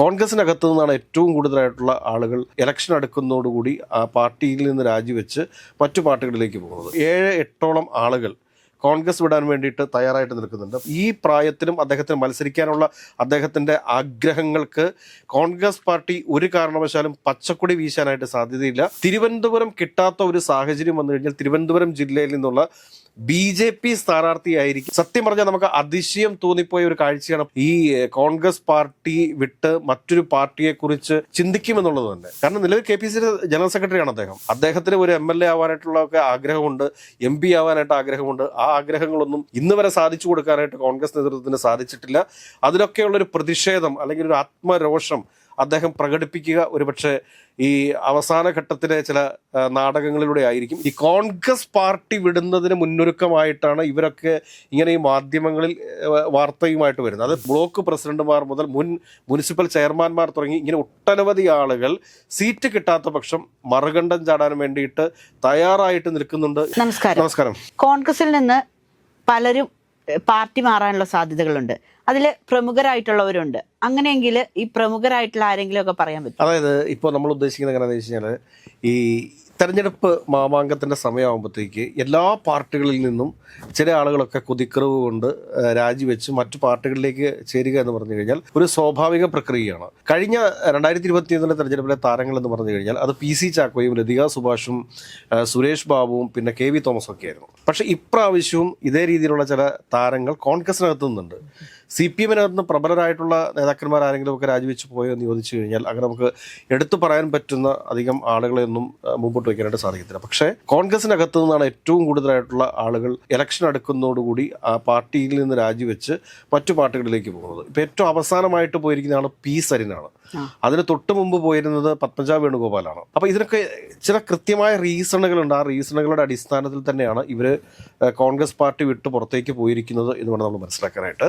കോൺഗ്രസിനകത്ത് നിന്നാണ് ഏറ്റവും കൂടുതലായിട്ടുള്ള ആളുകൾ ഇലക്ഷൻ അടുക്കുന്നതോടുകൂടി ആ പാർട്ടിയിൽ നിന്ന് രാജിവെച്ച് മറ്റു പാർട്ടികളിലേക്ക് പോകുന്നത്. ഏഴ് എട്ടോളം ആളുകൾ കോൺഗ്രസ് വിടാൻ വേണ്ടിയിട്ട് തയ്യാറായിട്ട് നിൽക്കുന്നുണ്ട്. ഈ പ്രായത്തിലും അദ്ദേഹത്തിന് മത്സരിക്കാനുള്ള അദ്ദേഹത്തിന്റെ ആഗ്രഹങ്ങൾക്ക് കോൺഗ്രസ് പാർട്ടി ഒരു കാരണവശാലും പച്ചക്കൊടി വീശാനായിട്ട് സാധ്യതയില്ല. തിരുവനന്തപുരം കിട്ടാത്ത ഒരു സാഹചര്യം വന്നു കഴിഞ്ഞാൽ തിരുവനന്തപുരം ജില്ലയിൽ നിന്നുള്ള ബി ജെ പി സ്ഥാനാർത്ഥിയായിരിക്കും. സത്യം പറഞ്ഞാൽ നമുക്ക് അതിശയം തോന്നിപ്പോയ ഒരു കാഴ്ചയാണ് ഈ കോൺഗ്രസ് പാർട്ടി വിട്ട് മറ്റൊരു പാർട്ടിയെ കുറിച്ച് ചിന്തിക്കുമെന്നുള്ളത് തന്നെ. കാരണം നിലവിൽ കെ പി സി ജനറൽ സെക്രട്ടറിയാണ് അദ്ദേഹം. അദ്ദേഹത്തിന് ഒരു എം എൽ എ ആവാനായിട്ടുള്ള ഒക്കെ ആഗ്രഹമുണ്ട് എം പി ആവാനായിട്ട് ആഗ്രഹമുണ്ട്. ആ ആഗ്രഹങ്ങളൊന്നും ഇന്ന് വരെ സാധിച്ചു കൊടുക്കാനായിട്ട് കോൺഗ്രസ് നേതൃത്വത്തിന് സാധിച്ചിട്ടില്ല. അതിലൊക്കെയുള്ള ഒരു പ്രതിഷേധം അല്ലെങ്കിൽ ഒരു ആത്മരോഷം അദ്ദേഹം പ്രകടിപ്പിക്കുക ഒരുപക്ഷെ ഈ അവസാന ഘട്ടത്തിലെ ചില നാടകങ്ങളിലൂടെ ആയിരിക്കും. ഈ കോൺഗ്രസ് പാർട്ടി വിടുന്നതിന് മുന്നൊരുക്കമായിട്ടാണ് ഇവരൊക്കെ ഇങ്ങനെ ഈ മാധ്യമങ്ങളിൽ വാർത്തയുമായിട്ട് വരുന്നത്. അത് ബ്ലോക്ക് പ്രസിഡന്റുമാർ മുതൽ മുൻ മുനിസിപ്പൽ ചെയർമാൻമാർ തുടങ്ങി ഇങ്ങനെ ഒട്ടനവധി ആളുകൾ സീറ്റ് കിട്ടാത്ത പക്ഷം മറുകണ്ഠം ചാടാൻ വേണ്ടിയിട്ട് തയ്യാറായിട്ട് നിൽക്കുന്നുണ്ട്. നമസ്കാരം. നമസ്കാരം. കോൺഗ്രസിൽ നിന്ന് പലരും പാർട്ടി മാറാനുള്ള സാധ്യതകളുണ്ട്. അതിൽ പ്രമുഖരായിട്ടുള്ളവരുണ്ട്. അങ്ങനെയെങ്കിൽ ഈ പ്രമുഖരായിട്ടുള്ള ആരെങ്കിലും ഒക്കെ പറയാൻ പറ്റും. അതായത് ഇപ്പോൾ നമ്മൾ ഉദ്ദേശിക്കുന്നത് എങ്ങനെയാണെന്ന് വെച്ച് കഴിഞ്ഞാൽ ഈ തെരഞ്ഞെടുപ്പ് മാമാങ്കത്തിന്റെ സമയമാകുമ്പോഴത്തേക്ക് എല്ലാ പാർട്ടികളിൽ നിന്നും ചില ആളുകളൊക്കെ കുതിക്കറിവ് കൊണ്ട് രാജിവെച്ച് മറ്റു പാർട്ടികളിലേക്ക് ചേരുക എന്ന് പറഞ്ഞു കഴിഞ്ഞാൽ ഒരു സ്വാഭാവിക പ്രക്രിയയാണ്. കഴിഞ്ഞ രണ്ടായിരത്തി ഇരുപത്തിയൊന്നിലെ തെരഞ്ഞെടുപ്പിലെ താരങ്ങൾ എന്ന് പറഞ്ഞു കഴിഞ്ഞാൽ അത് പി സി ചാക്കോയും ലതിക സുഭാഷും സുരേഷ് ബാബുവും പിന്നെ കെ വി തോമസും ഒക്കെ ആയിരുന്നു. പക്ഷേ ഇപ്രാവശ്യവും ഇതേ രീതിയിലുള്ള ചില താരങ്ങൾ കോൺഗ്രസിനകത്തു നിന്നുണ്ട്. സി പി എമ്മിനകത്ത് പ്രബലരായിട്ടുള്ള നേതാക്കന്മാർ ആരെങ്കിലും ഒക്കെ രാജിവെച്ച് പോയോ എന്ന് ചോദിച്ചു കഴിഞ്ഞാൽ അങ്ങനെ നമുക്ക് എടുത്തു പറയാൻ പറ്റുന്ന അധികം ആളുകളെയൊന്നും മുമ്പോട്ട് വയ്ക്കാനായിട്ട് സാധിക്കത്തില്ല. പക്ഷേ കോൺഗ്രസിനകത്ത് നിന്നാണ് ഏറ്റവും കൂടുതലായിട്ടുള്ള ആളുകൾ ഇലക്ഷൻ അടുക്കുന്നതോടുകൂടി ആ പാർട്ടിയിൽ നിന്ന് രാജിവെച്ച് മറ്റു പാർട്ടികളിലേക്ക് പോകുന്നത്. ഇപ്പം ഏറ്റവും അവസാനമായിട്ട് പോയിരിക്കുന്ന ആൾ പി സരിനാണ്. അതിന് തൊട്ട് മുമ്പ് പോയിരുന്നത് പത്മജ വേണുഗോപാലാണ്. അപ്പോൾ ഇതിനൊക്കെ ചില കൃത്യമായ റീസണുകളുണ്ട്. ആ റീസണുകളുടെ അടിസ്ഥാനത്തിൽ തന്നെയാണ് ഇവർ കോൺഗ്രസ് പാർട്ടി വിട്ട് പുറത്തേക്ക് പോയിരിക്കുന്നത് എന്ന് വേണം നമ്മൾ മനസ്സിലാക്കാനായിട്ട്.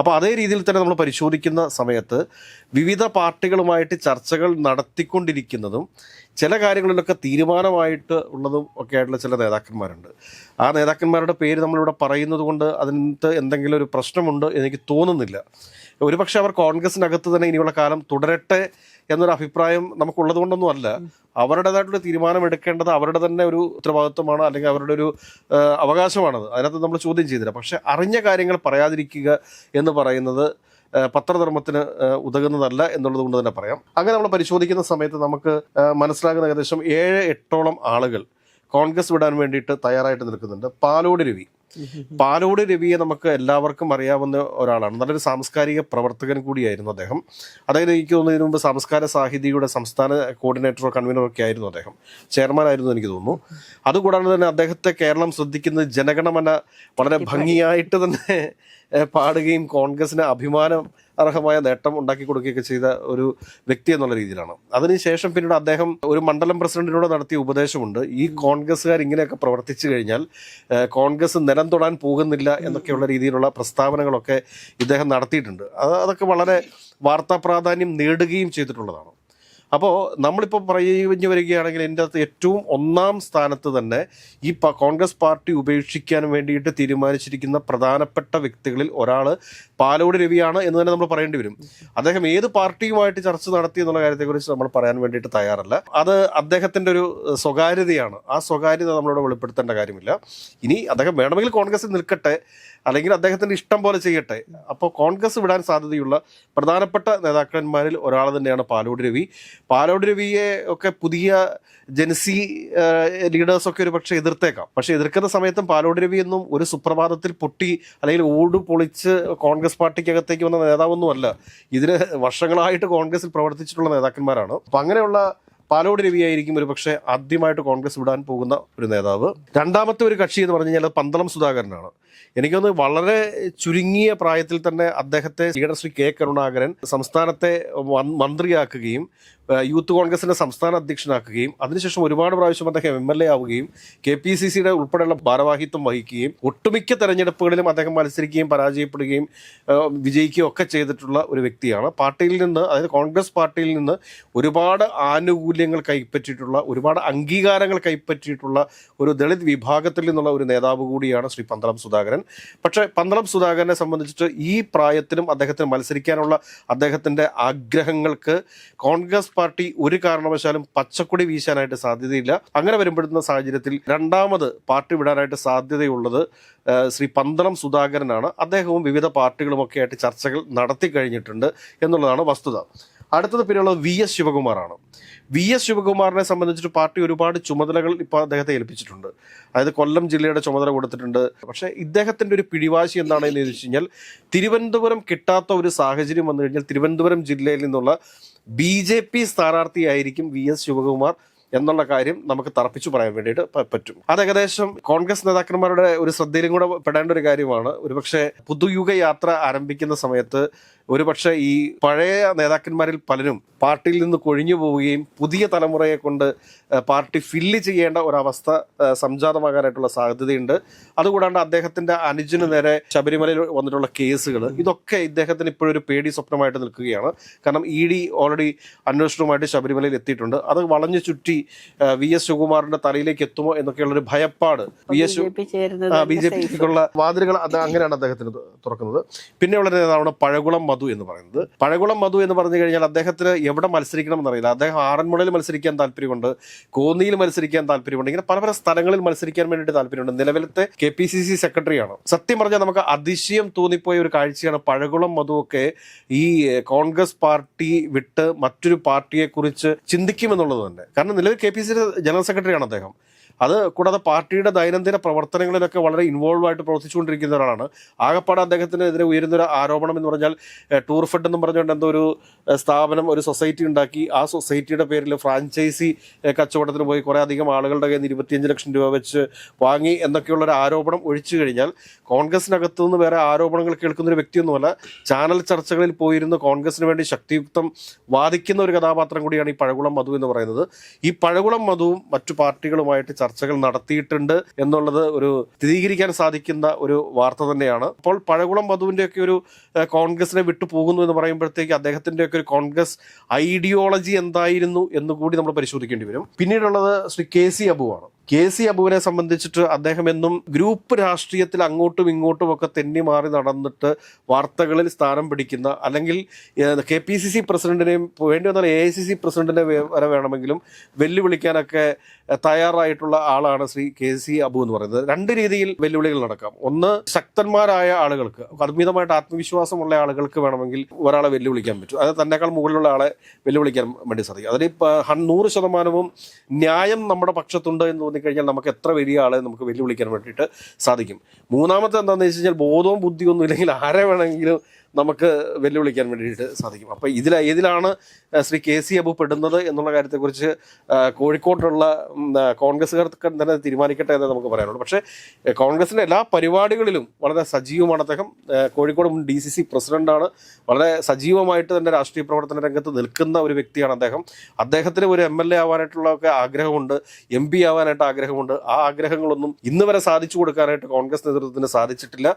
അപ്പോൾ അതേ രീതിയിൽ തന്നെ നമ്മൾ പരിശോധിക്കുന്ന സമയത്ത് വിവിധ പാർട്ടികളുമായിട്ട് ചർച്ചകൾ നടത്തിക്കൊണ്ടിരിക്കുന്നതും ചില കാര്യങ്ങളിലൊക്കെ തീരുമാനമായിട്ട് ഉള്ളതും ഒക്കെ ആയിട്ടുള്ള ചില നേതാക്കന്മാരുണ്ട്. ആ നേതാക്കന്മാരുടെ പേര് നമ്മളിവിടെ പറയുന്നത് കൊണ്ട് അതിനകത്ത് എന്തെങ്കിലും ഒരു പ്രശ്നമുണ്ട് എനിക്ക് തോന്നുന്നില്ല. ഒരുപക്ഷെ അവർ കോൺഗ്രസിനകത്ത് തന്നെ ഇനിയുള്ള കാലം തുടരട്ടെ എന്നൊരു അഭിപ്രായം നമുക്കുള്ളത് കൊണ്ടൊന്നും അല്ല. അവരുടേതായിട്ടുള്ള തീരുമാനം എടുക്കേണ്ടത് അവരുടെ തന്നെ ഒരു ഉത്തരവാദിത്വമാണ് അല്ലെങ്കിൽ അവരുടെ ഒരു അവകാശമാണത്. അതിനകത്ത് നമ്മൾ ചോദ്യം ചെയ്തില്ല. പക്ഷെ അറിഞ്ഞ കാര്യങ്ങൾ പറയാതിരിക്കുക എന്ന് പറയുന്നത് പത്രധർമ്മത്തിന് ഉതകുന്നതല്ല എന്നുള്ളത് കൊണ്ട് തന്നെ പറയാം. അങ്ങനെ നമ്മൾ പരിശോധിക്കുന്ന സമയത്ത് നമുക്ക് മനസ്സിലാകുന്ന ഏകദേശം ഏഴ് എട്ടോളം ആളുകൾ കോൺഗ്രസ് വിടാൻ വേണ്ടിയിട്ട് തയ്യാറായിട്ട് നിൽക്കുന്നുണ്ട്. പാലോട് രവി. പാലോട് രവിയെ നമുക്ക് എല്ലാവർക്കും അറിയാവുന്ന ഒരാളാണ്. നല്ലൊരു സാംസ്കാരിക പ്രവർത്തകൻ കൂടിയായിരുന്നു അദ്ദേഹം. അതായത് എനിക്ക് തോന്നുന്നു ഇതിനു മുമ്പ് സംസ്കാര സാഹിതിയുടെ സംസ്ഥാന കോർഡിനേറ്ററോ കൺവീനറോ ഒക്കെ ആയിരുന്നു അദ്ദേഹം. ചെയർമാൻ ആയിരുന്നു എനിക്ക് തോന്നുന്നു. അതുകൂടാതെ തന്നെ അദ്ദേഹത്തെ കേരളം ശ്രദ്ധിക്കുന്നത് ജനഗണമന വളരെ ഭംഗിയായിട്ട് തന്നെ പാടുകയും കോൺഗ്രസിന് അഭിമാനം അർഹമായ നേട്ടം ഉണ്ടാക്കി കൊടുക്കുകയൊക്കെ ചെയ്ത ഒരു വ്യക്തി എന്നുള്ള രീതിയിലാണ്. അതിനുശേഷം പിന്നീട് അദ്ദേഹം ഒരു മണ്ഡലം പ്രസിഡന്റിനോട് നടത്തിയ ഉപദേശമുണ്ട്. ഈ കോൺഗ്രസ്സുകാർ ഇങ്ങനെയൊക്കെ പ്രവർത്തിച്ചു കഴിഞ്ഞാൽ കോൺഗ്രസ് നിലം തൊടാൻ പോകുന്നില്ല എന്നൊക്കെയുള്ള രീതിയിലുള്ള പ്രസ്താവനകളൊക്കെ ഇദ്ദേഹം നടത്തിയിട്ടുണ്ട്. അതൊക്കെ വളരെ വാർത്താ പ്രാധാന്യം നേടുകയും ചെയ്തിട്ടുള്ളതാണ്. അപ്പോൾ നമ്മളിപ്പോൾ പറഞ്ഞു വരികയാണെങ്കിൽ എന്റെ അകത്ത് ഏറ്റവും ഒന്നാം സ്ഥാനത്ത് തന്നെ ഈ കോൺഗ്രസ് പാർട്ടി ഉപേക്ഷിക്കാൻ വേണ്ടിയിട്ട് തീരുമാനിച്ചിരിക്കുന്ന പ്രധാനപ്പെട്ട വ്യക്തികളിൽ ഒരാൾ പാലോട് രവിയാണ് എന്ന് തന്നെ നമ്മൾ പറയേണ്ടി വരും. അദ്ദേഹം ഏത് പാർട്ടിയുമായിട്ട് ചർച്ച നടത്തി എന്നുള്ള കാര്യത്തെക്കുറിച്ച് നമ്മൾ പറയാൻ വേണ്ടിയിട്ട് തയ്യാറല്ല. അത് അദ്ദേഹത്തിന്റെ ഒരു സ്വകാര്യതയാണ്. ആ സ്വകാര്യത നമ്മളോട് വെളിപ്പെടുത്തേണ്ട കാര്യമില്ല. ഇനി അദ്ദേഹം വേണമെങ്കിൽ കോൺഗ്രസിൽ നിൽക്കട്ടെ. അല്ലെങ്കിൽ അദ്ദേഹത്തിന്റെ ഇഷ്ടം പോലെ ചെയ്യട്ടെ. അപ്പോൾ കോൺഗ്രസ് വിടാൻ സാധ്യതയുള്ള പ്രധാനപ്പെട്ട നേതാക്കന്മാരിൽ ഒരാൾ തന്നെയാണ് പാലോട് രവി. പാലോട് രവിയെ ഒക്കെ പുതിയ ജനസി ലീഡേഴ്സൊക്കെ ഒരു പക്ഷേ എതിർത്തേക്കാം. പക്ഷേ എതിർക്കുന്ന സമയത്തും പാലോട് രവി എന്നും ഒരു സുപ്രഭാതത്തിൽ പൊട്ടി അല്ലെങ്കിൽ ഓട് പൊളിച്ച് കോൺഗ്രസ് പാർട്ടിക്കകത്തേക്ക് വന്ന നേതാവൊന്നുമല്ല. ഇതിന് വർഷങ്ങളായിട്ട് കോൺഗ്രസിൽ പ്രവർത്തിച്ചിട്ടുള്ള നേതാക്കന്മാരാണ്. അപ്പം അങ്ങനെയുള്ള പാലോട് രവിയായിരിക്കും ഒരു പക്ഷേ ആദ്യമായിട്ട് കോൺഗ്രസ് വിടാൻ പോകുന്ന ഒരു നേതാവ്. രണ്ടാമത്തെ ഒരു കക്ഷി എന്ന് പറഞ്ഞു കഴിഞ്ഞാൽ പന്തളം സുധാകരനാണ്. എനിക്കൊന്ന് വളരെ ചുരുങ്ങിയ പ്രായത്തിൽ തന്നെ അദ്ദേഹത്തെ ശ്രീ കെ കരുണാകരൻ സംസ്ഥാനത്തെ മന്ത്രിയാക്കുകയും യൂത്ത് കോൺഗ്രസിന്റെ സംസ്ഥാന അധ്യക്ഷനാക്കുകയും അതിനുശേഷം ഒരുപാട് പ്രാവശ്യം അദ്ദേഹം എം എൽ എ ആവുകയും കെ പി സി സിയുടെ ഉൾപ്പെടെയുള്ള ഭാരവാഹിത്വം വഹിക്കുകയും ഒട്ടുമിക്ക തെരഞ്ഞെടുപ്പുകളിലും അദ്ദേഹം മത്സരിക്കുകയും പരാജയപ്പെടുകയും വിജയിക്കുകയും ഒക്കെ ചെയ്തിട്ടുള്ള ഒരു വ്യക്തിയാണ്. പാർട്ടിയിൽ നിന്ന് അതായത് കോൺഗ്രസ് പാർട്ടിയിൽ നിന്ന് ഒരുപാട് ആനുകൂല്യങ്ങൾ കൈപ്പറ്റിയിട്ടുള്ള ഒരുപാട് അംഗീകാരങ്ങൾ കൈപ്പറ്റിയിട്ടുള്ള ഒരു ദളിത് വിഭാഗത്തിൽ നിന്നുള്ള ഒരു നേതാവ് കൂടിയാണ് ശ്രീ പന്തളം സുധാകരൻ. പക്ഷേ പന്തളം സുധാകരനെ സംബന്ധിച്ചിട്ട് ഈ പ്രായത്തിലും അദ്ദേഹത്തിന് മത്സരിക്കാനുള്ള അദ്ദേഹത്തിന്റെ ആഗ്രഹങ്ങൾക്ക് കോൺഗ്രസ് പാർട്ടി ഒരു കാരണവശാലും പച്ചക്കൊടി വീശാനായിട്ട് സാധ്യതയില്ല. അങ്ങനെ വരുമ്പോഴുന്ന സാഹചര്യത്തിൽ രണ്ടാമത് പാർട്ടി വിടാനായിട്ട് സാധ്യതയുള്ളത് ശ്രീ പന്തളം സുധാകരനാണ്. അദ്ദേഹവും വിവിധ പാർട്ടികളുമൊക്കെ ആയിട്ട് ചർച്ചകൾ നടത്തി കഴിഞ്ഞിട്ടുണ്ട് എന്നുള്ളതാണ് വസ്തുത. അടുത്തത് പിന്നെയുള്ളത് വി എസ് ശിവകുമാറാണ്. വി എസ് ശിവകുമാറിനെ സംബന്ധിച്ചിട്ട് പാർട്ടി ഒരുപാട് ചുമതലകൾ ഇപ്പോൾ അദ്ദേഹത്തെ ഏൽപ്പിച്ചിട്ടുണ്ട്. അതായത് കൊല്ലം ജില്ലയുടെ ചുമതല കൊടുത്തിട്ടുണ്ട്. പക്ഷേ ഇദ്ദേഹത്തിന്റെ ഒരു പിടിവാശി എന്താണെന്ന് ചോദിച്ചു കഴിഞ്ഞാൽ തിരുവനന്തപുരം കിട്ടാത്ത ഒരു സാഹചര്യം വന്നു കഴിഞ്ഞാൽ തിരുവനന്തപുരം ജില്ലയിൽ നിന്നുള്ള ബി ജെ പി സ്ഥാനാർത്ഥിയായിരിക്കും വി എസ് ശിവകുമാർ. എന്നുള്ള കാര്യം നമുക്ക് തറപ്പിച്ചു പറയാൻ വേണ്ടിയിട്ട് പറ്റും. അത് ഏകദേശം കോൺഗ്രസ് നേതാക്കന്മാരുടെ ഒരു ശ്രദ്ധയിലും കൂടെ പെടേണ്ട ഒരു കാര്യമാണ്. ഒരുപക്ഷെ പുതുയുഗ യാത്ര ആരംഭിക്കുന്ന സമയത്ത് ഒരുപക്ഷെ ഈ പഴയ നേതാക്കന്മാരിൽ പലരും പാർട്ടിയിൽ നിന്ന് കൊഴിഞ്ഞു പോവുകയും പുതിയ തലമുറയെ കൊണ്ട് പാർട്ടി ഫില്ല് ചെയ്യേണ്ട ഒരവസ്ഥ സംജാതമാകാനായിട്ടുള്ള സാധ്യതയുണ്ട്. അതുകൂടാണ്ട് അദ്ദേഹത്തിന്റെ അനുജന് നേരെ ശബരിമലയിൽ വന്നിട്ടുള്ള കേസുകൾ ഇതൊക്കെ ഇദ്ദേഹത്തിന് ഇപ്പോഴൊരു പേടി സ്വപ്നമായിട്ട് നിൽക്കുകയാണ്. കാരണം ഇ ഡി ഓൾറെഡി അന്വേഷണവുമായിട്ട് ശബരിമലയിൽ എത്തിയിട്ടുണ്ട്. അത് വളഞ്ഞു ചുറ്റി വി എസ് ശിവകുമാറിന്റെ തലയിലേക്ക് എത്തുമോ എന്നൊക്കെയുള്ളൊരു ഭയപ്പാട് വി എസ് ബി ജെ. പിക്കുള്ള വാതിലുകൾ അത് അങ്ങനെയാണ് അദ്ദേഹത്തിന് തുറക്കുന്നത്. പിന്നെ ഉള്ള നേതാവാണ് പഴകുളം മധു എന്ന് പറയുന്നത്. പഴകുളം മധു എന്ന് പറഞ്ഞു കഴിഞ്ഞാൽ അദ്ദേഹത്തിന് എവിടെ മത്സരിക്കണം എന്നറിയില്ല. അദ്ദേഹം ആറന്മുളയിൽ മത്സരിക്കാൻ താല്പര്യമുണ്ട് കോന്നിയിൽ മത്സരിക്കാൻ താല്പര്യമുണ്ട് ഇങ്ങനെ പല പല സ്ഥലങ്ങളിൽ മത്സരിക്കാൻ വേണ്ടിയിട്ട് താല്പര്യമുണ്ട്. നിലവിലത്തെ കെ പി സി സി സെക്രട്ടറിയാണ്. സത്യം പറഞ്ഞാൽ നമുക്ക് അതിശയം തോന്നിപ്പോയ ഒരു കാഴ്ചയാണ് പഴകുളം ഒക്കെ ഈ കോൺഗ്രസ് പാർട്ടി വിട്ട് മറ്റൊരു പാർട്ടിയെ കുറിച്ച് ചിന്തിക്കുമെന്നുള്ളത് തന്നെ. കാരണം നിലവിൽ കെ പി സി ജനറൽ സെക്രട്ടറിയാണ് അദ്ദേഹം. അത് കൂടാതെ പാർട്ടിയുടെ ദൈനംദിന പ്രവർത്തനങ്ങളിലൊക്കെ വളരെ ഇൻവോൾവ് ആയിട്ട് പ്രവർത്തിച്ചുകൊണ്ടിരിക്കുന്ന ഒരാളാണ്. ആകപ്പാട് അദ്ദേഹത്തിനെതിരെ ഉയരുന്നൊരു ആരോപണം എന്ന് പറഞ്ഞാൽ ടൂർ ഫെഡ് എന്ന് പറഞ്ഞുകൊണ്ട് എന്തോ ഒരു സ്ഥാപനം ഒരു സൊസൈറ്റി ഉണ്ടാക്കി. ആ സൊസൈറ്റിയുടെ പേരിൽ ഫ്രാഞ്ചൈസി കച്ചവടത്തിന് പോയി കുറേ അധികം ആളുകളുടെ കയ്യിൽ നിന്ന് ഇരുപത്തിയഞ്ച് ലക്ഷം രൂപ വെച്ച് വാങ്ങി എന്നൊക്കെയുള്ളൊരു ആരോപണം ഒഴിച്ചു കഴിഞ്ഞാൽ കോൺഗ്രസിനകത്തു നിന്ന് വേറെ ആരോപണങ്ങൾ കേൾക്കുന്ന ഒരു വ്യക്തിയൊന്നുമല്ല ചാനൽ ചർച്ചകളിൽ പോയിരുന്നു കോൺഗ്രസിന് വേണ്ടി ശക്തിയുക്തം വാദിക്കുന്ന ഒരു കഥാപാത്രം കൂടിയാണ് ഈ പഴകുളം മധു എന്ന് പറയുന്നത്. ഈ പഴകുളം മധുവും മറ്റു പാർട്ടികളുമായിട്ട് ചർച്ചകൾ നടത്തിയിട്ടുണ്ട് എന്നുള്ളത് ഒരു സ്ഥിരീകരിക്കാൻ സാധിക്കുന്ന ഒരു വാർത്ത തന്നെയാണ്. അപ്പോൾ പഴകുളം വധുവിന്റെ ഒക്കെ ഒരു കോൺഗ്രസിനെ വിട്ടു പോകുന്നു എന്ന് പറയുമ്പോഴത്തേക്ക് അദ്ദേഹത്തിന്റെ ഒക്കെ ഒരു കോൺഗ്രസ് ഐഡിയോളജി എന്തായിരുന്നു എന്ന് കൂടി നമ്മൾ പരിശോധിക്കേണ്ടി വരും. പിന്നീടുള്ളത് ശ്രീ കെ സി അബുവാണ്. കെ സി അബുവിനെ സംബന്ധിച്ചിട്ട് അദ്ദേഹം എന്നും ഗ്രൂപ്പ് രാഷ്ട്രീയത്തിൽ അങ്ങോട്ടും ഇങ്ങോട്ടും ഒക്കെ തെന്നി മാറി നടന്നിട്ട് വാർത്തകളിൽ സ്ഥാനം പിടിക്കുന്ന അല്ലെങ്കിൽ കെ പി സി സി പ്രസിഡന്റിനെയും വേണ്ടി വന്നാൽ എ ഐ സി സി പ്രസിഡന്റിനെ വരെ വേണമെങ്കിലും വെല്ലുവിളിക്കാനൊക്കെ തയ്യാറായിട്ടുള്ള ആളാണ് ശ്രീ കെ സി അബു എന്ന് പറയുന്നത്. രണ്ട് രീതിയിൽ വെല്ലുവിളികൾ നടക്കാം. ഒന്ന് ശക്തന്മാരായ ആളുകൾക്ക് അമിതമായിട്ട് ആത്മവിശ്വാസമുള്ള ആളുകൾക്ക് വേണമെങ്കിൽ ഒരാളെ വെല്ലുവിളിക്കാൻ പറ്റും. അത് തന്നെക്കാൾ മുകളിലുള്ള ആളെ വെല്ലുവിളിക്കാൻ വേണ്ടി സാധിക്കും. അതിൽ നൂറ് ശതമാനവും ന്യായം നമ്മുടെ പക്ഷത്തുണ്ട് എന്ന് തോന്നിക്കഴിഞ്ഞാൽ നമുക്ക് എത്ര വലിയ ആളെ നമുക്ക് വെല്ലുവിളിക്കാൻ വേണ്ടിയിട്ട് സാധിക്കും. മൂന്നാമത്തെ എന്താണെന്ന് വെച്ച് കഴിഞ്ഞാൽ ബോധവും ബുദ്ധിയൊന്നും ഇല്ലെങ്കിൽ ആരെ വേണമെങ്കിലും നമുക്ക് വെല്ലുവിളിക്കാൻ വേണ്ടിയിട്ട് സാധിക്കും. അപ്പോൾ ഇതിൽ ഏതിലാണ് ശ്രീ കെ സി അബു പെടുന്നത് എന്നുള്ള കാര്യത്തെക്കുറിച്ച് കോഴിക്കോട്ടുള്ള കോൺഗ്രസ്സുകാർക്ക് തന്നെ തീരുമാനിക്കട്ടെ എന്ന് നമുക്ക് പറയാനുള്ളൂ. പക്ഷേ കോൺഗ്രസിന്റെ എല്ലാ പരിപാടികളിലും വളരെ സജീവമാണ് അദ്ദേഹം. കോഴിക്കോട് മുൻ ഡി സി സി പ്രസിഡന്റാണ് വളരെ സജീവമായിട്ട് തന്നെ രാഷ്ട്രീയ പ്രവർത്തന രംഗത്ത് നിൽക്കുന്ന ഒരു വ്യക്തിയാണ് അദ്ദേഹം. അദ്ദേഹത്തിന് ഒരു എം എൽ എ ആവാനായിട്ടുള്ള ഒക്കെ ആഗ്രഹമുണ്ട് എം പി ആവാനായിട്ട് ആഗ്രഹമുണ്ട്. ആ ആഗ്രഹങ്ങളൊന്നും ഇന്ന് വരെ സാധിച്ചു കൊടുക്കാനായിട്ട് കോൺഗ്രസ് നേതൃത്വത്തിന് സാധിച്ചിട്ടില്ല.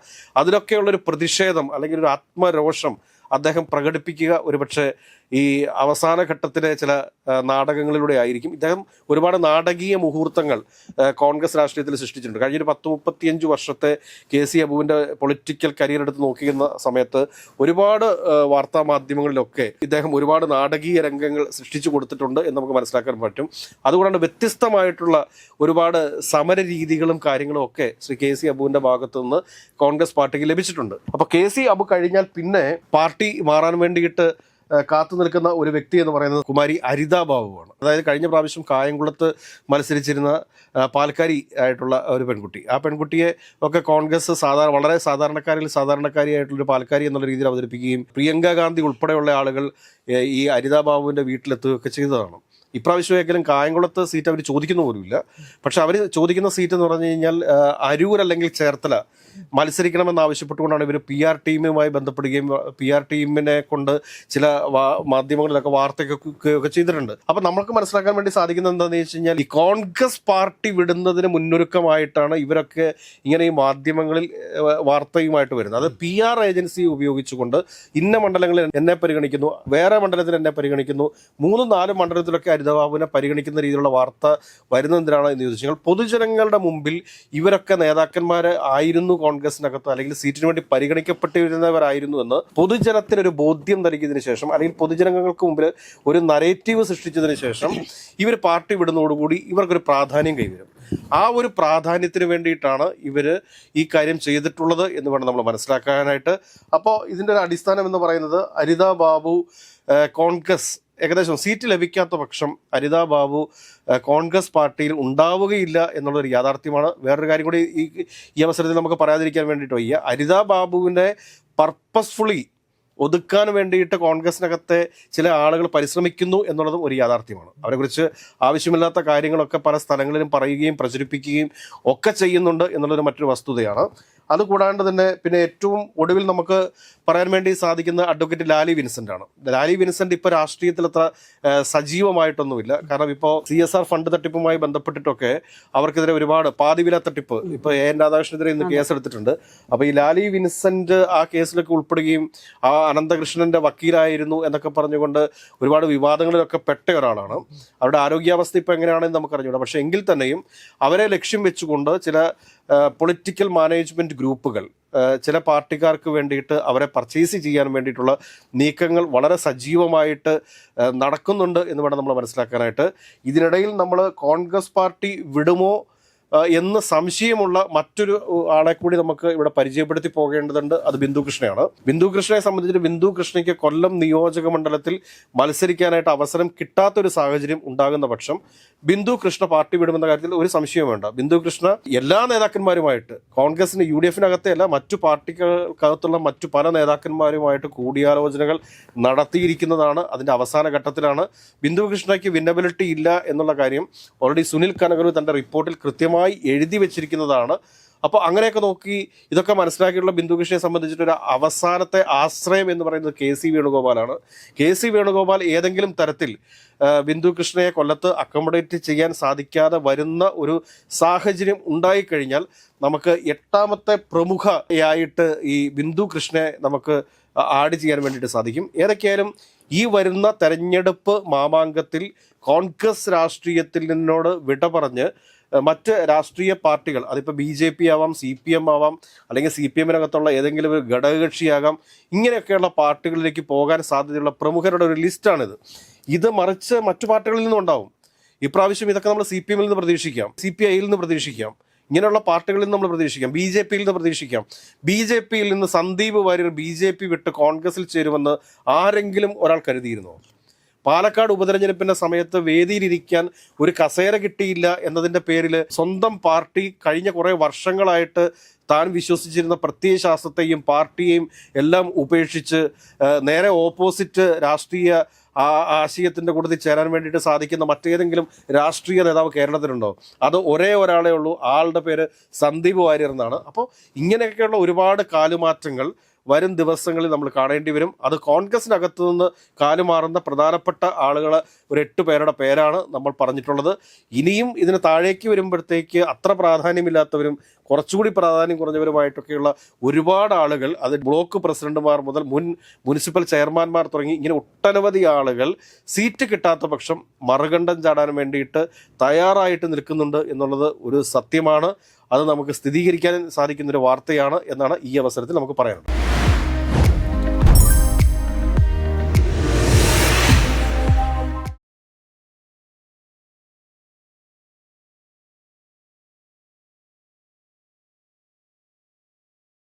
അതിലൊക്കെയുള്ളൊരു പ്രതിഷേധം അല്ലെങ്കിൽ ഒരു ആത്മരോഷം അദ്ദേഹം പ്രകടിപ്പിക്കുക ഒരുപക്ഷെ ഈ അവസാന ഘട്ടത്തിലെ ചില നാടകങ്ങളിലൂടെ ആയിരിക്കും. ഇദ്ദേഹം ഒരുപാട് നാടകീയ മുഹൂർത്തങ്ങൾ കോൺഗ്രസ് രാഷ്ട്രീയത്തിൽ സൃഷ്ടിച്ചിട്ടുണ്ട്. കഴിഞ്ഞ ഒരു പത്ത് മുപ്പത്തിയഞ്ച് വർഷത്തെ കെ സി അബുവിന്റെ പൊളിറ്റിക്കൽ കരിയർ എടുത്ത് നോക്കിയിരുന്ന സമയത്ത് ഒരുപാട് വാർത്താ മാധ്യമങ്ങളിലൊക്കെ ഇദ്ദേഹം ഒരുപാട് നാടകീയ രംഗങ്ങൾ സൃഷ്ടിച്ചു കൊടുത്തിട്ടുണ്ട് എന്ന് നമുക്ക് മനസ്സിലാക്കാൻ പറ്റും. അതുകൊണ്ടാണ് വ്യത്യസ്തമായിട്ടുള്ള ഒരുപാട് സമര രീതികളും കാര്യങ്ങളും ഒക്കെ ശ്രീ കെ സി അബുവിന്റെ ഭാഗത്തു നിന്ന് കോൺഗ്രസ് പാർട്ടിക്ക് ലഭിച്ചിട്ടുണ്ട്. അപ്പോൾ കെ സി അബു കഴിഞ്ഞാൽ പിന്നെ പാർട്ടി മാറാൻ വേണ്ടിയിട്ട് കാത്തു നിൽക്കുന്ന ഒരു വ്യക്തി എന്ന് പറയുന്നത് കുമാരി അരിത ബാബുവാണ്. അതായത് കഴിഞ്ഞ പ്രാവശ്യം കായംകുളത്ത് മത്സരിച്ചിരുന്ന പാൽക്കാരി ആയിട്ടുള്ള ഒരു പെൺകുട്ടി. ആ പെൺകുട്ടിയെ ഒക്കെ കോൺഗ്രസ് സാധാരണ വളരെ സാധാരണക്കാരിൽ സാധാരണക്കാരിയായിട്ടുള്ളൊരു പാൽക്കാരി എന്നുള്ള രീതിയിൽ അവതരിപ്പിക്കുകയും പ്രിയങ്ക ഗാന്ധി ഉൾപ്പെടെയുള്ള ആളുകൾ ഈ അരിതാ ബാബുവിന്റെ വീട്ടിലെത്തുകയൊക്കെ ചെയ്തതാണ്. ഇപ്രാവശ്യം എങ്കിലും കായംകുളത്ത് സീറ്റ് അവർ ചോദിക്കുന്ന പോലുമില്ല. പക്ഷെ അവർ ചോദിക്കുന്ന സീറ്റ് എന്ന് പറഞ്ഞു കഴിഞ്ഞാൽ അരൂർ അല്ലെങ്കിൽ ചേർത്തല മത്സരിക്കണമെന്ന് ആവശ്യപ്പെട്ടുകൊണ്ടാണ് ഇവർ പി ആർ ടീമുമായി ബന്ധപ്പെടുകയും പി ആർ ടീമിനെ കൊണ്ട് ചില മാധ്യമങ്ങളിലൊക്കെ വാർത്തയൊക്കെ ചെയ്തിട്ടുണ്ട്. അപ്പൊ നമ്മൾക്ക് മനസ്സിലാക്കാൻ വേണ്ടി സാധിക്കുന്നത് എന്താണെന്ന് വെച്ച് കഴിഞ്ഞാൽ ഈ കോൺഗ്രസ് പാർട്ടി വിടുന്നതിന് മുന്നൊരുക്കമായിട്ടാണ് ഇവരൊക്കെ ഇങ്ങനെ ഈ മാധ്യമങ്ങളിൽ വാർത്തയുമായിട്ട് വരുന്നത്. അത് പി ആർ ഏജൻസി ഉപയോഗിച്ചുകൊണ്ട് ഇന്ന മണ്ഡലങ്ങളിൽ എന്നെ പരിഗണിക്കുന്നു വേറെ മണ്ഡലത്തിൽ എന്നെ പരിഗണിക്കുന്നു മൂന്നും നാലും മണ്ഡലത്തിലൊക്കെ ഹരിതബാബുവിനെ പരിഗണിക്കുന്ന രീതിയിലുള്ള വാർത്ത വരുന്നതിനാണ് എന്ന് ചോദിച്ചു കഴിഞ്ഞാൽ പൊതുജനങ്ങളുടെ മുമ്പിൽ ഇവരൊക്കെ നേതാക്കന്മാർ ആയിരുന്നു കോൺഗ്രസിനകത്ത് അല്ലെങ്കിൽ സീറ്റിന് വേണ്ടി പരിഗണിക്കപ്പെട്ടിരുന്നവരായിരുന്നു എന്ന് പൊതുജനത്തിന് ഒരു ബോധ്യം നൽകിയതിനു ശേഷം അല്ലെങ്കിൽ പൊതുജനങ്ങൾക്ക് മുമ്പിൽ ഒരു നരേറ്റീവ് സൃഷ്ടിച്ചതിന് ശേഷം ഇവർ പാർട്ടി വിടുന്നതോടുകൂടി ഇവർക്കൊരു പ്രാധാന്യം കൈവരും. ആ ഒരു പ്രാധാന്യത്തിന് വേണ്ടിയിട്ടാണ് ഇവർ ഈ കാര്യം ചെയ്തിട്ടുള്ളത് എന്ന് വേണം നമ്മൾ മനസ്സിലാക്കാനായിട്ട്. അപ്പോൾ ഇതിന്റെ ഒരു അടിസ്ഥാനം എന്ന് പറയുന്നത് അരിത ബാബു കോൺഗ്രസ് ഏകദേശം സീറ്റ് ലഭിക്കാത്ത പക്ഷം അനിതാ ബാബു കോൺഗ്രസ് പാർട്ടിയിൽ ഉണ്ടാവുകയില്ല എന്നുള്ളൊരു യാഥാർത്ഥ്യമാണ്. വേറൊരു കാര്യം കൂടി ഈ ഈ അവസരത്തിൽ നമുക്ക് പറയാതിരിക്കാൻ വേണ്ടിയിട്ട് വയ്യ അനിതാ ബാബുവിനെ പർപ്പസ്ഫുള്ളി ഒതുക്കാൻ വേണ്ടിയിട്ട് കോൺഗ്രസിനകത്തെ ചില ആളുകൾ പരിശ്രമിക്കുന്നു എന്നുള്ളതും ഒരു യാഥാർത്ഥ്യമാണ്. അവരെക്കുറിച്ച് ആവശ്യമില്ലാത്ത കാര്യങ്ങളൊക്കെ പല സ്ഥലങ്ങളിലും പറയുകയും പ്രചരിപ്പിക്കുകയും ഒക്കെ ചെയ്യുന്നുണ്ട് എന്നുള്ളൊരു മറ്റൊരു വസ്തുതയാണ്. അതുകൂടാണ്ട് തന്നെ പിന്നെ ഏറ്റവും ഒടുവിൽ നമുക്ക് പറയാൻ വേണ്ടി സാധിക്കുന്ന അഡ്വക്കേറ്റ് ലാലി വിൻസെന്റ് ആണ് ലാലി വിൻസെന്റ് ഇപ്പോൾ രാഷ്ട്രീയത്തിൽ അത്ര സജീവമായിട്ടൊന്നുമില്ല. കാരണം ഇപ്പോൾ സി എസ് ആർ ഫണ്ട് തട്ടിപ്പുമായി ബന്ധപ്പെട്ടിട്ടൊക്കെ അവർക്കെതിരെ ഒരുപാട് പാതിവില തട്ടിപ്പ് ഇപ്പോൾ എ എൻ രാധാകൃഷ്ണനെതിരെ ഇന്ന് കേസ് എടുത്തിട്ടുണ്ട് അപ്പോൾ ഈ ലാലി വിൻസെന്റ് ആ കേസിലൊക്കെ ഉൾപ്പെടുകയും ആ അനന്തകൃഷ്ണന്റെ വക്കീലായിരുന്നു എന്നൊക്കെ പറഞ്ഞുകൊണ്ട് ഒരുപാട് വിവാദങ്ങളിലൊക്കെ പെട്ട ഒരാളാണ്. അവരുടെ ആരോഗ്യാവസ്ഥ ഇപ്പോൾ എങ്ങനെയാണെന്ന് നമുക്ക് അറിഞ്ഞൂടാ പക്ഷേ എങ്കിൽ തന്നെയും അവരെ ലക്ഷ്യം വെച്ചുകൊണ്ട് ചില പൊളിറ്റിക്കൽ മാനേജ്മെന്റ് ഗ്രൂപ്പുകൾ ചില പാർട്ടിക്കാർക്ക് വേണ്ടിയിട്ട് അവരെ പർച്ചേസ് ചെയ്യാൻ വേണ്ടിയിട്ടുള്ള നീക്കങ്ങൾ വളരെ സജീവമായിട്ട് നടക്കുന്നുണ്ട് എന്ന് വേണം നമ്മൾ മനസ്സിലാക്കാനായിട്ട്. ഇതിനിടയിൽ നമ്മൾ കോൺഗ്രസ് പാർട്ടി വിടുമോ എന്ന് സംശയമുള്ള മറ്റൊരു ആളെ കൂടി നമുക്ക് ഇവിടെ പരിചയപ്പെടുത്തി പോകേണ്ടതുണ്ട്. അത് ബിന്ദു കൃഷ്ണയാണ്. ബിന്ദു കൃഷ്ണയെ സംബന്ധിച്ച് ബിന്ദു കൃഷ്ണയ്ക്ക് കൊല്ലം നിയോജക മണ്ഡലത്തിൽ മത്സരിക്കാനായിട്ട് അവസരം കിട്ടാത്തൊരു സാഹചര്യം ഉണ്ടാകുന്ന പക്ഷം ബിന്ദു കൃഷ്ണ പാർട്ടി വിടുമെന്ന കാര്യത്തിൽ ഒരു സംശയവും വേണ്ട. ബിന്ദു കൃഷ്ണ എല്ലാ നേതാക്കന്മാരുമായിട്ട് കോൺഗ്രസിന് യു ഡി എഫിനകത്തെ അല്ല മറ്റു പാർട്ടികൾക്കകത്തുള്ള മറ്റു പല നേതാക്കന്മാരുമായിട്ട് കൂടിയാലോചനകൾ നടത്തിയിരിക്കുന്നതാണ് അതിന്റെ അവസാന ഘട്ടത്തിലാണ്. ബിന്ദു കൃഷ്ണയ്ക്ക് വിന്നബിലിറ്റി ഇല്ല എന്നുള്ള കാര്യം ഓൾറെഡി സുനിൽ കനകരു തന്റെ റിപ്പോർട്ടിൽ കൃത്യമായി എഴുതി വെച്ചിരിക്കുന്നതാണ്. അപ്പോൾ അങ്ങനെയൊക്കെ നോക്കി ഇതൊക്കെ മനസ്സിലാക്കിയിട്ടുള്ള ബിന്ദുകൃഷ്ണയെ സംബന്ധിച്ചിട്ട് ഒരു അവസാനത്തെ ആശ്രയം എന്ന് പറയുന്നത് കെ സി വേണുഗോപാലാണ്. കെ സി വേണുഗോപാൽ ഏതെങ്കിലും തരത്തിൽ ബിന്ദുകൃഷ്ണയെ ബിന്ദു കൃഷ്ണയെ കൊല്ലത്ത് അക്കോമഡേറ്റ് ചെയ്യാൻ സാധിക്കാതെ വരുന്ന ഒരു സാഹചര്യം ഉണ്ടായിക്കഴിഞ്ഞാൽ നമുക്ക് എട്ടാമത്തെ പ്രമുഖയായിട്ട് ഈ ബിന്ദുകൃഷ്ണയെ നമുക്ക് ആഡ് ചെയ്യാൻ വേണ്ടിയിട്ട് സാധിക്കും. ഏതൊക്കെയായാലും ഈ വരുന്ന തെരഞ്ഞെടുപ്പ് മാമാങ്കത്തിൽ കോൺഗ്രസ് രാഷ്ട്രീയത്തിൽ നിന്നോട് വിട പറഞ്ഞ് മറ്റ് രാഷ്ട്രീയ പാർട്ടികൾ അതിപ്പോൾ ബി ജെ പി ആവാം സി പി എം ആവാം അല്ലെങ്കിൽ സി പി എമ്മിനകത്തുള്ള ഏതെങ്കിലും ഒരു ഘടകകക്ഷിയാകാം ഇങ്ങനെയൊക്കെയുള്ള പാർട്ടികളിലേക്ക് പോകാൻ സാധ്യതയുള്ള പ്രമുഖരുടെ ഒരു ലിസ്റ്റാണിത്. ഇത് മറിച്ച് മറ്റു പാർട്ടികളിൽ നിന്നും ഉണ്ടാവും. ഇപ്രാവശ്യം ഇതൊക്കെ നമ്മൾ സി പി എമ്മിൽ നിന്ന് പ്രതീക്ഷിക്കാം. സി പി ഐയിൽ നിന്ന് പ്രതീക്ഷിക്കാം. ഇങ്ങനെയുള്ള പാർട്ടികളിൽ നിന്ന് നമ്മൾ പ്രതീക്ഷിക്കാം. ബി ജെ പിയിൽ നിന്ന് പ്രതീക്ഷിക്കാം. ബി ജെ പിയിൽ നിന്ന് Sandeep Warrier B J P വിട്ട് കോൺഗ്രസിൽ ചേരുമെന്ന് ആരെങ്കിലും ഒരാൾ കരുതിയിരുന്നോ? പാലക്കാട് ഉപതെരഞ്ഞെടുപ്പിന്റെ സമയത്ത് വേദിയിലിരിക്കാൻ ഒരു കസേര കിട്ടിയില്ല എന്നതിന്റെ പേരിൽ സ്വന്തം പാർട്ടി കഴിഞ്ഞ കുറെ വർഷങ്ങളായിട്ട് താൻ വിശ്വസിച്ചിരുന്ന പ്രത്യയശാസ്ത്രത്തെയും പാർട്ടിയെയും എല്ലാം ഉപേക്ഷിച്ച് നേരെ ഓപ്പോസിറ്റ് രാഷ്ട്രീയ ആ ആശയത്തിന്റെ കൂട്ടത്തിൽ ചേരാൻ വേണ്ടിയിട്ട് സാധിക്കുന്ന മറ്റേതെങ്കിലും രാഷ്ട്രീയ നേതാവ് കേരളത്തിലുണ്ടോ? അത് ഒരേ ഒരാളേ ഉള്ളൂ. ആളുടെ പേര് സന്ദീപ് വാര്യർ എന്നാണ്. അപ്പോൾ ഇങ്ങനെയൊക്കെയുള്ള ഒരുപാട് കാലുമാറ്റങ്ങൾ വരും ദിവസങ്ങളിൽ നമ്മൾ കാണേണ്ടി വരും. അത് കോൺഗ്രസിനകത്തു നിന്ന് കാലുമാറുന്ന പ്രധാനപ്പെട്ട ആളുകൾ ഒരു എട്ട് പേരുടെ പേരാണ് നമ്മൾ പറഞ്ഞിട്ടുള്ളത്. ഇനിയും ഇതിന് താഴേക്ക് വരുമ്പോഴത്തേക്ക് അത്ര പ്രാധാന്യമില്ലാത്തവരും കുറച്ചുകൂടി പ്രാധാന്യം കുറഞ്ഞവരുമായിട്ടൊക്കെയുള്ള ഒരുപാട് ആളുകൾ അത് ബ്ലോക്ക് പ്രസിഡന്റുമാർ മുതൽ മുൻ മുനിസിപ്പൽ ചെയർമാൻമാർ തുടങ്ങി ഇങ്ങനെ ഒട്ടനവധി ആളുകൾ സീറ്റ് കിട്ടാത്ത പക്ഷം മറുകണ്ഠം ചാടാൻ വേണ്ടിയിട്ട് തയ്യാറായിട്ട് നിൽക്കുന്നുണ്ട് എന്നുള്ളത് ഒരു സത്യമാണ്. അത് നമുക്ക് സ്ഥിരീകരിക്കാൻ സാധിക്കുന്നൊരു വാർത്തയാണ് എന്നാണ് ഈ അവസരത്തിൽ നമുക്ക് പറയാനുള്ളത്.